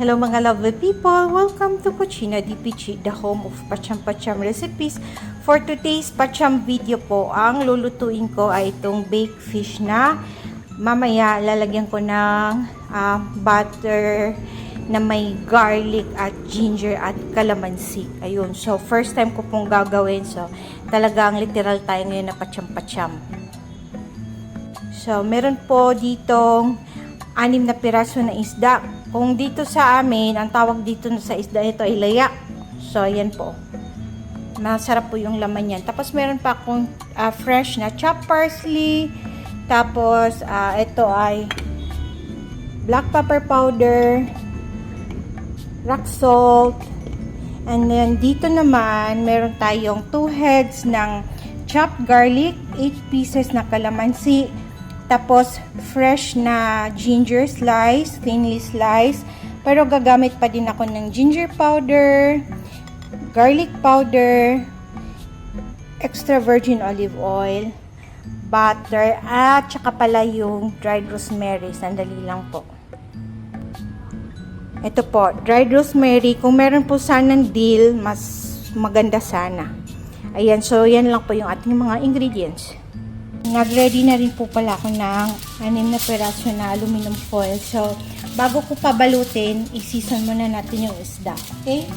Hello mga lovely people! Welcome to Cucina di Pichi, the home of Pacham-Pacham recipes. For today's Pacham video po, ang lulutuin ko ay itong baked fish na mamaya lalagyan ko ng ah, butter na may garlic at ginger at calamansi. Ayun. So, first time ko pong gagawin. So, talagang literal tayo ngayon na pacham-pacham. So, meron po ditong anim na piraso na isda. Kung dito sa amin, ang tawag dito sa isda ito ay layak. So, ayan po. Masarap po yung laman yan. Tapos, meron pa akong ah, fresh na chopped parsley. Tapos, ah, ito ay black pepper powder, rock salt, and then dito naman, meron tayong 2 heads ng chopped garlic, 8 pieces na calamansi, tapos fresh na ginger slice, thinly slice, pero gagamit pa din ako ng ginger powder, garlic powder, extra virgin olive oil, butter, at saka pala yung dried rosemary. Sandali lang po. Ito po, dried rosemary. Kung meron po sanang dill, mas maganda sana. Ayan, so yan lang po yung ating mga ingredients. Nag-ready na rin po pala ako ng anim na peraso na aluminum foil. So, bago ko pabalutin, i-season muna natin yung isda. Okay?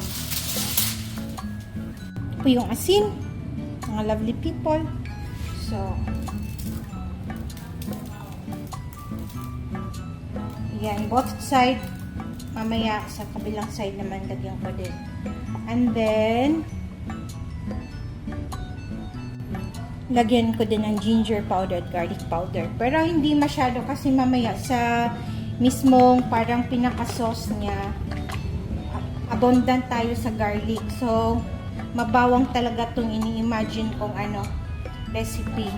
Po yung asin. Mga lovely people. So, yan, both side mamaya sa kabilang side naman lagyan ko din. And then, lagyan ko din ng ginger powder at garlic powder. Pero hindi masyado kasi mamaya sa mismong parang pinaka-sauce niya, abundant tayo sa garlic. So, mabawang talaga itong ini-imagine kong ano, recipe.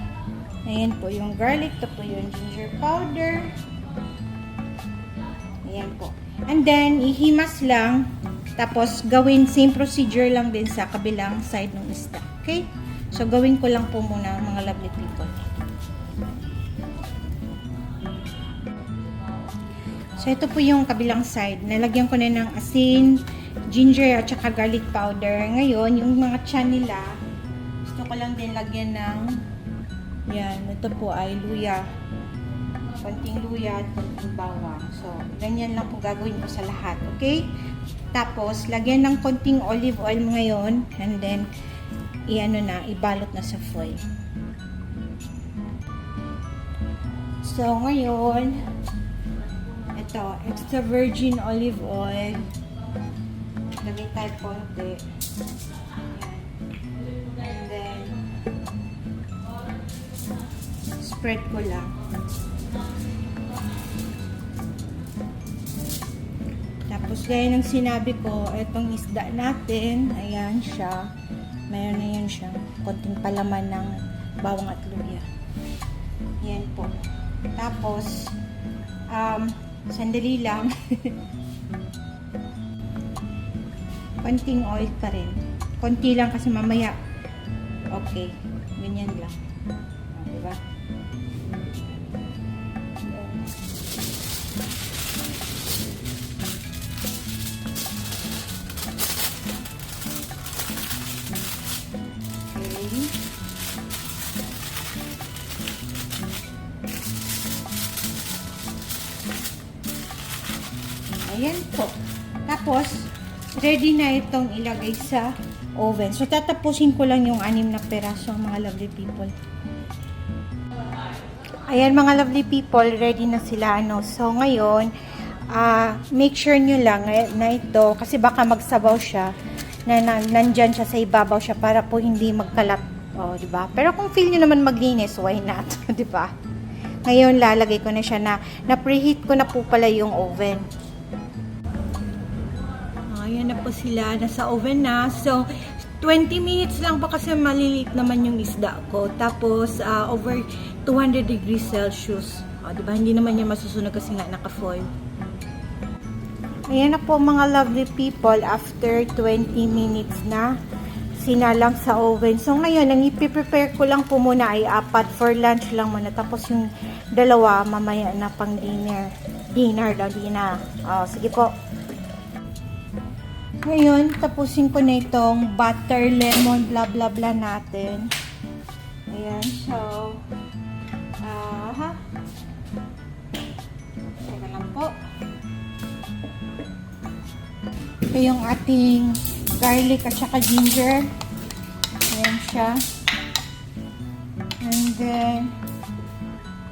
Ayan po yung garlic, ito po yung ginger powder. Ayan po. And then, ihimas lang. Tapos, gawin same procedure lang din sa kabilang side ng isda. Okay? So, gawin ko lang po muna mga lovely people. So, ito po yung kabilang side. Nalagyan ko na ng asin, ginger, at saka garlic powder. Ngayon, yung mga chan nila, gusto ko lang din lagyan ng yan, ito po ay luya konting luya at konting bawang. So, ganyan lang po gagawin ko sa lahat. Okay? Tapos, lagyan ng konting olive oil ngayon. And then, i-ano na, ibalot na sa foil. So, ngayon, ito, extra virgin olive oil. Lagay tayo konti. Ayan. And then, spread ko lang. Tapos, gaya ng sinabi ko, itong isda natin, ayan siya. Mayroon na yan siya. Konting palaman ng bawang at luya. Yan po. Tapos, um, sandali lang. Konting oil pa rin. Konti lang kasi mamaya. Okay. Ganyan lang. Tapos, ready na itong ilagay sa oven. So, tatapusin ko lang yung anim na peraso, mga lovely people. Ayan, mga lovely people, ready na sila. Ano. So, ngayon, ah make sure nyo lang eh, na ito, kasi baka magsabaw siya, na, na nandyan siya sa ibabaw siya para po hindi magkalat. O, di ba? Pero kung feel nyo naman maglinis, why not? di ba? Ngayon, lalagay ko na siya na, na preheat ko na po pala yung oven. Ayan na po sila. Nasa oven na. So, 20 minutes lang pa kasi malilit naman yung isda ko. Tapos, ah, over 200 degrees Celsius. O, diba? Hindi naman niya masusunog kasi nga naka-foil. Ayan na po mga lovely people. After 20 minutes na sinalang sa oven. So, ngayon, ang ipiprepare ko lang po muna ay apat for lunch lang muna. Tapos, yung dalawa, mamaya na pang dinner. Dinner daw, dinner. O, sige po. Ngayon, tapusin ko na itong butter, lemon, blah blah blah natin. Ayan, so, ah, ha? Teka lang po. Ito yung ating garlic at saka ginger. Ayan siya. And then,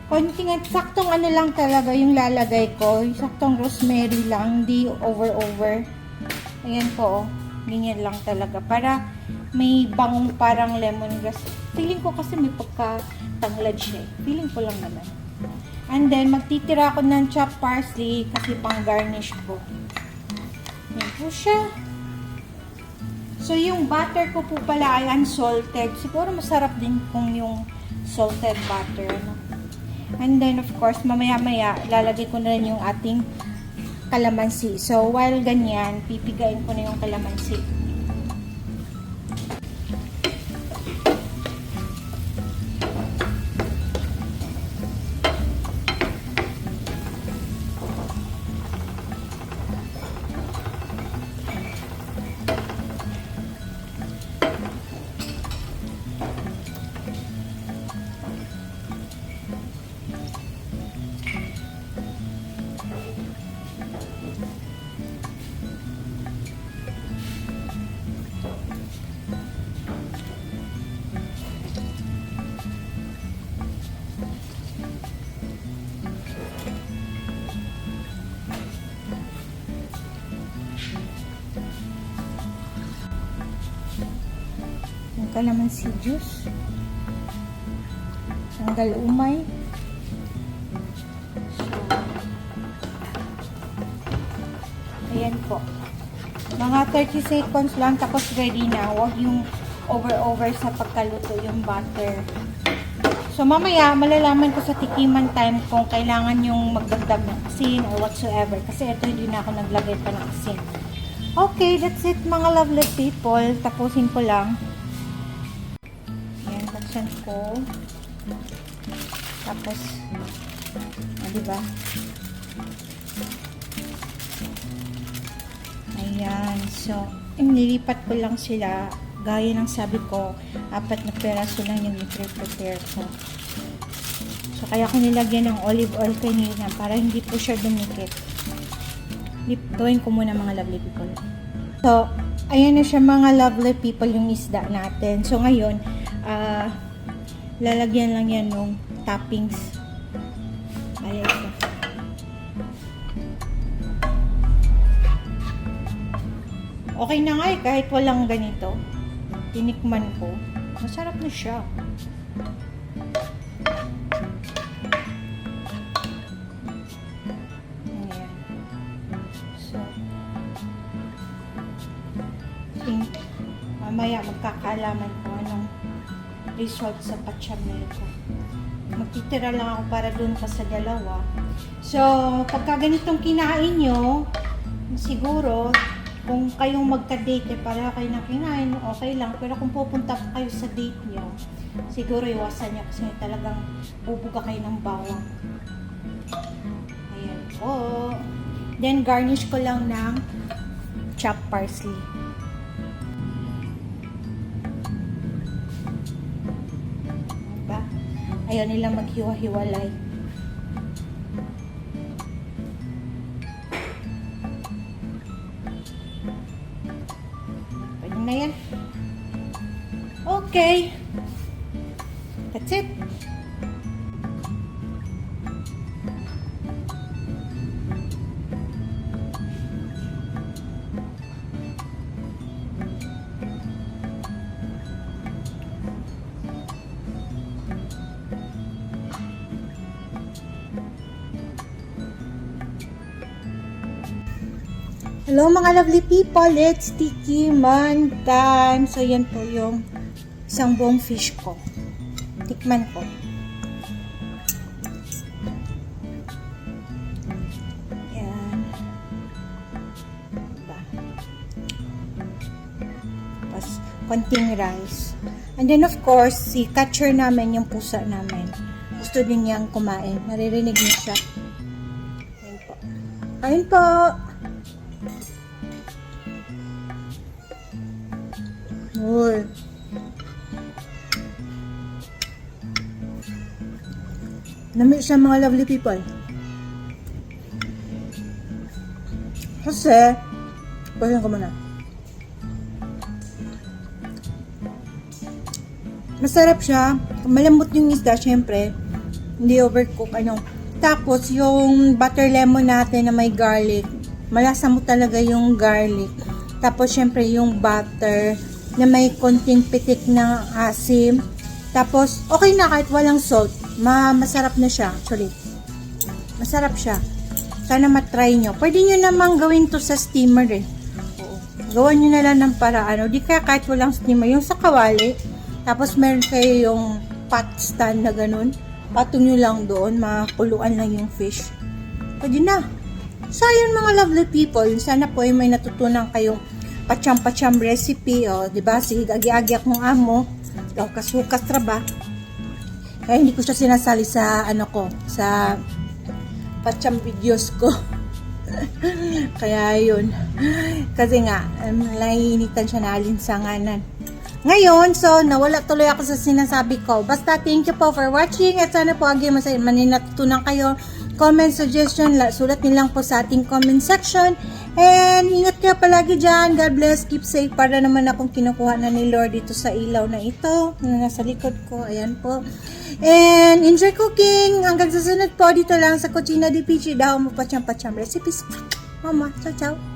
konting at saktong ano lang talaga yung lalagay ko. Yung saktong rosemary lang, hindi over-over. Ayan po, oh. ganyan lang talaga. Para may bangong parang lemongrass. Feeling ko kasi may pagkatanglad siya. eh. Feeling ko lang naman. And then, magtitira ako ng chopped parsley kasi pang garnish ko. Yan po siya. So, yung butter ko po pala ay unsalted. Siguro masarap din kung yung salted butter. No? And then, of course, mamaya-maya, lalagay ko na rin yung ating kalamansi. So, while ganyan, pipigain ko na yung kalamansi. Kalamansi juice. Tanggal umay. So, ayan po. Mga 30 seconds lang tapos ready na. Huwag yung over-over sa pagkaluto yung butter. So, mamaya, malalaman ko sa tikiman time kung kailangan yung magdagdag ng asin or whatsoever. Kasi ito, hindi na ako naglagay pa ng asin. Okay, that's it mga lovely people. Tapusin ko lang. Ko. Tapos, ah, diba? Ayan, so, nilipat ko lang sila. Gaya ng sabi ko, apat na peraso lang yung i-prepare ko. So, kaya ko nilagyan ng olive oil kanina para hindi po siya dumikit. Gawin ko muna mga lovely people. So, ayan na siya mga lovely people yung isda natin. So, ngayon, ah, lalagyan lang yan ng toppings. Ayan ito. Okay na nga eh, kahit walang ganito. Tinikman ko. Masarap na siya. Mamaya magkakaalaman ko result sa pachamel ko. Magtitira lang ako para dun pa sa dalawa. So, pagka ganitong kinain nyo, siguro, kung kayong magka-date, eh, para kayo na kinain, okay lang. Pero kung pupunta kayo sa date nyo, siguro iwasan nyo kasi talagang bubuga kayo ng bawang. Ayan po. Then, garnish ko lang ng chopped parsley. Ayaw nilang maghiwa-hiwalay. Pwede na yan. Okay. That's it. Hello mga lovely people, it's Tiki Man time. So yan po yung isang buong fish ko. Tikman ko. Yan. Diba? Tapos konting rice. And then of course, si catcher namin, yung pusa namin. Gusto din niyang kumain. Naririnig niya siya. Ayun po. Ayun po. Uy. Nami siya mga lovely people. Kasi, pasin ko muna. Masarap siya. Malambot yung isda, syempre. Hindi overcook, ano. Tapos, yung butter lemon natin na may garlic. Malasa mo talaga yung garlic. Tapos, syempre, yung butter na may konting pitik ng asim. Tapos, okay na kahit walang salt. Ma masarap na siya, actually. Masarap siya. Sana matry nyo. Pwede nyo namang gawin to sa steamer eh. Gawan nyo na lang ng paraan. O di kaya kahit walang steamer. Yung sa kawali. Tapos meron kayo yung pot stand na ganun. Patong nyo lang doon. Makuluan lang yung fish. Pwede na. So, yun mga lovely people. Sana po ay may natutunan kayong pacham-pacham recipe. O, di ba? Sige, agi-agyak mong amo. O, kasukas traba. Kaya hindi ko siya sinasali sa ano ko, sa pacham videos ko. Kaya yun. Kasi nga, um, nainitan siya na alinsanganan. Ngayon, so, nawala tuloy ako sa sinasabi ko. Basta, thank you po for watching at sana po again masay maninatutunan kayo. Comment, suggestion, la- sulat nilang po sa ating comment section. And, ingat kayo palagi dyan. God bless, keep safe. Para naman akong kinukuha na ni Lord dito sa ilaw na ito, na nasa likod ko. Ayan po. And, enjoy cooking. Hanggang sa sunod po, dito lang sa Cucina di Pichi. Dahon mo pa pacham recipes. Mama, ciao, ciao.